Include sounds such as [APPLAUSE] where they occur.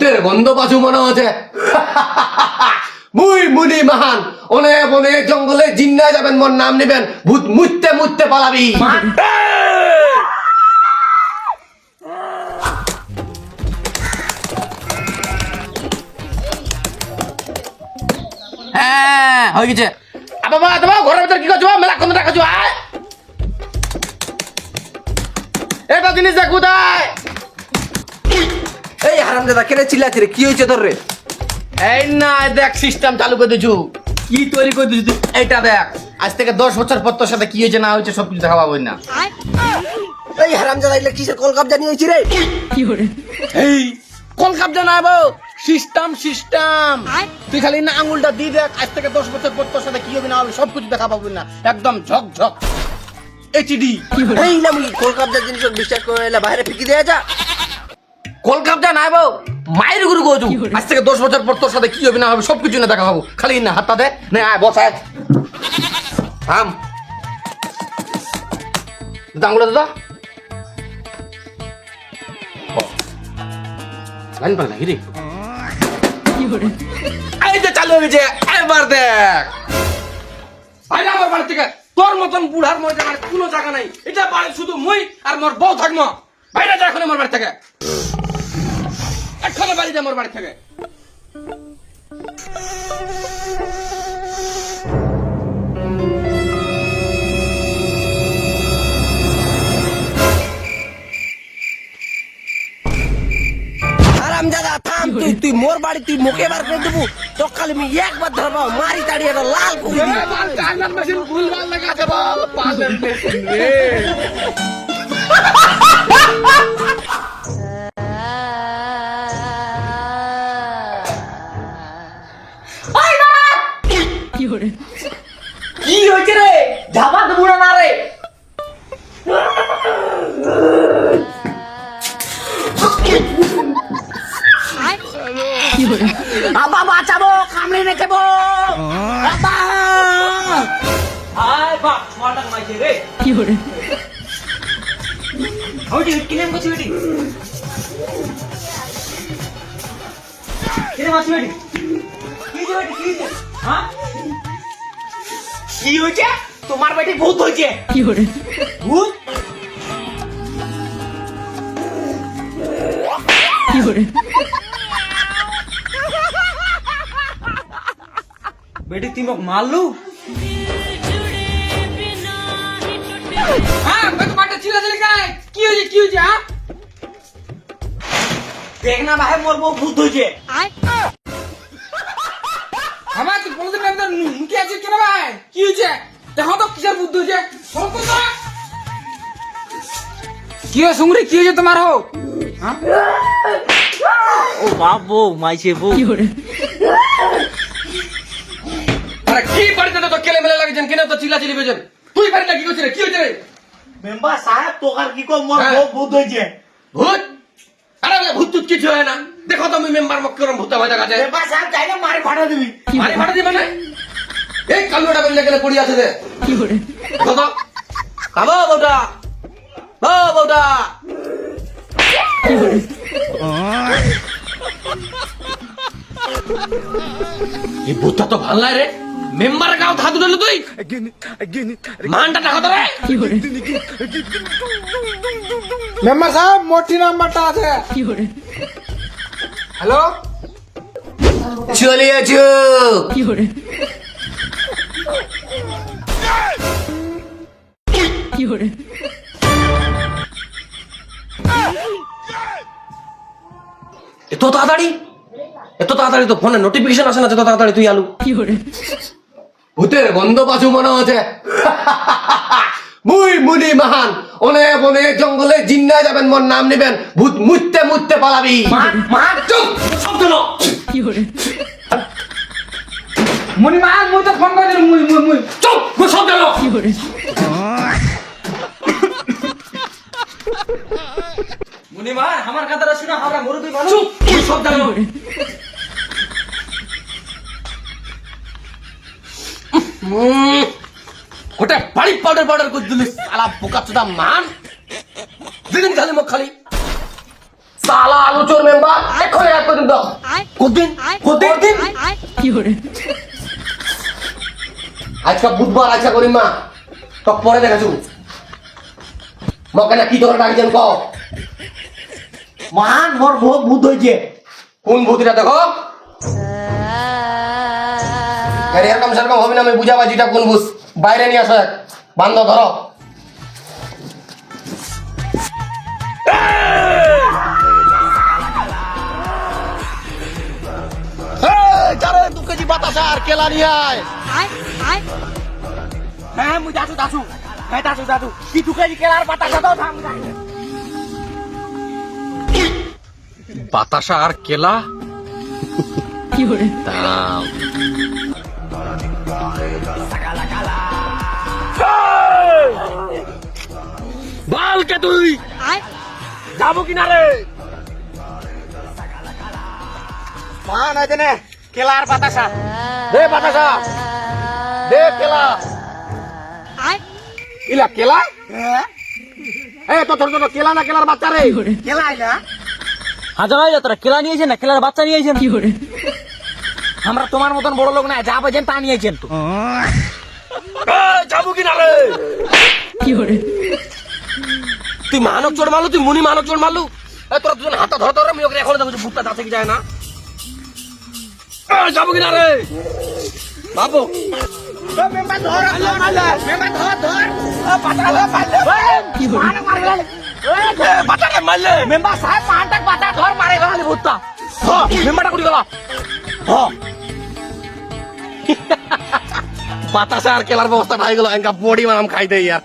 ভূতের গন্ধ পাছু মনে হচ্ছে মুই মুনি মহান অনেক অনেক জঙ্গলে জিন্না যাবেন মোর নাম নিবেন ভূত মুততে মুততে পালাবি। হ্যাঁ হয়ে গেছে। বাবা তোমার ঘরের ভিতর কি করছ মেলা কোন রাখাছো আয়। এটা জিনিস দেখ কোথায় এই হারাম দাদা কেন চিল্লাচ্ছি রে কি হয়েছে তোর রে? এই না দেখ সিস্টেম চালু করে দিছু কি তৈরি করে দিছু তুই? এইটা দেখ আজ থেকে দশ বছর পর তোর সাথে কি হয়েছে না হয়েছে সব কিছু দেখা পাবো না। এই হারাম দাদা এগুলো কিসের কলকাপ জানি হয়েছি রে? এই কলকাপ জানাব সিস্টেম সিস্টেম তুই খালি না আঙুলটা দিয়ে দেখ আজ থেকে দশ বছর পর তোর সাথে কি হবে না হবে সব কিছু দেখা পাবো না। একদম ঝক ঝক। এইচডি এই না যা জিনিস বিশ্বাস করে এলা বাইরে ফিকি দেয়া যা। কলকাতা নাই বউ মায়ের গুরু গোজু। আজ থেকে দশ বছর পর তোর সাথে কি হবে না হবে সব কিছু না দেখা পাবো খালি না হাতটা দে। নে আয় বস আয়। থাম। দাঙ্গুলো দাদা লাইন পাল নাকি রে? এই যে চালু হয়ে গেছে এবার দেখ। বাইরে আমার বাড়ি থেকে তোর মতন বুড়ার মধ্যে আমার কোনো জায়গা নাই। এটা বাড়ি শুধু মুই আর মোর বউ থাকব বাইরে যা এখন আমার বাড়ি থেকে। এক্ষণে বাড়ি যা মোর বাড়ি থেকে। হারাম দাদা থাম তুই তুই মোর বাড়ি তুই মুখে বার করে দেবো। তো খালি আমি একবার ধরবা মারি লাল করে দিবি। কি হয়েছে রে? ঝাপা দেবো না রে। আবা বাঁচাবো কামড়ে রেখেবো আবা আয় বাপ ছড়াটা মাইছে রে কি হরে কি নাম করছিস বেটি কি নাম বেটি কি যে বেটি কি যে। কি হয়েছে? তোমার বাড়ি ভূত হয়েছে? কি হরে ভূত? কি বেটি তুমি মারলু? হ্যাঁ, দিলে কি হয়েছে কি হয়েছে হ্যাঁ? দেখ না ভাই মোর বউ ভূত হয়েছে। কি হয়েছে? দেখো তো কিসের বুদ্ধ হয়েছে। কি হয়েছে সুমরি? কি হয়েছে তোমার হো হ্যাঁ? ও বাপ বউ মাইছে বউ। আরে কি বাড়িতে তো কেলে মেলে লাগেছেন কেন তো চিল্লা চিল্লি বেজেন তুই বাড়িতে কি করছিস রে কি হয়েছে রে? মেম্বার সাহেব তোকার কি কম মোর হ্যাঁ। বউ ভূত হইছে ভূত? আরে ভূত টুত কিছু হয় না। দেখো তো আমি মেম্বার মক করম ভূত হয়ে দেখাচ্ছে মেম্বার সাহেব চাইলে মারি ফাটা দিবি। মারি ফাটা দিবে না এই কালুটা বেরিয়ে গেলে পড়ি আছে রে কি করে কামো বউটা ও বউটা এই ভূতটা তো ভালো নাই রে মেম্বার গাও ধাতু দিল তুই মানটা টাকা তো রে মেম্বার সাহেব মোটি নাম্বারটা আছে হ্যালো চলে আছো [LAUGHS] এত তাড়াতাড়ি? এত তাড়াতাড়ি তো ফোনে নোটিফিকেশন আসে না এত তাড়াতাড়ি তুই আলু। ভূতের গন্ধ পাছু মনে হচ্ছে। [LAUGHS] মুই মুনি মহান অনেক অনেক জঙ্গলে জিন্না যাবেন মোর নাম নিবেন। ভূত মুততে মুততে পালাবি। মার চুপ শব্দ না মনি মা মুই তো ফোন করে মুই মুই মুই। চুপ মুই শব্দ না মুনিমা আমার কথাটা শুনে আমরা মরুদি মানুষ। চুপ মুই না উম, ওটা বাড়ি পাউডার পাউডার করে দিলিস আলা বোকা চোদা মান। দিদিন খালি মুখ খালি। সালা আলোচর মেম্বার এক্ষুনি গায়েব করে দিন তো কদিন কতদিন? আজকে বুধবার আজকে করিম মা। তো পরে দেখাছু মকে না কি ধরে ডাকছেন ক মহান মোর ভূত হয়েছে কোন ভূতিটা দেখো? আরে এরকম সেরকম হবে না আমি বুঝাবাজিটা কোন বুঝ বাইরে নিয়ে আসো বান্ধ ধরো। বাতাসা আর কেলা নিয়ে আয়। হ্যাঁ মুই হ্যাঁ কি কেলার দাও থাম বাতাসা আর কেলা? দাম বালকে তুই! যাব কিনা রে? মান আছে নে কেলার বাতাসা। দে বাতাসা! দে কেলা। ইলা কেলা? এ তো ছোট কেলা না কেলার বাচ্চা রে? কেলা আইলা হাজার হাজার তোরা কেলা নিয়েছেন না? কেলার বাচ্চা নিয়েছেন আমরা তোমার মতন বড় লোক না যা পাইছেন তা নিয়েছেন তো। যাব কিনা রে? তুই মানব চোর মারলু তুই মুনি মানব চোর মারলু? এ তোরা দুজন হাতে ধর ধর আমি ওকে এখন দেখো ভুট্টা কি যায় না। এ, যাব কিনা রে? বাবু। মারলে। মেম্বার সাহেব পাঁচটা পাতা ধর মারে গেল ভুট্টা মেম্বারটা কুড়ি গেল বাতাসা আর কেলার ব্যবস্থা হয়ে গেল। এনকা বডি মানাম খাই দেই আর।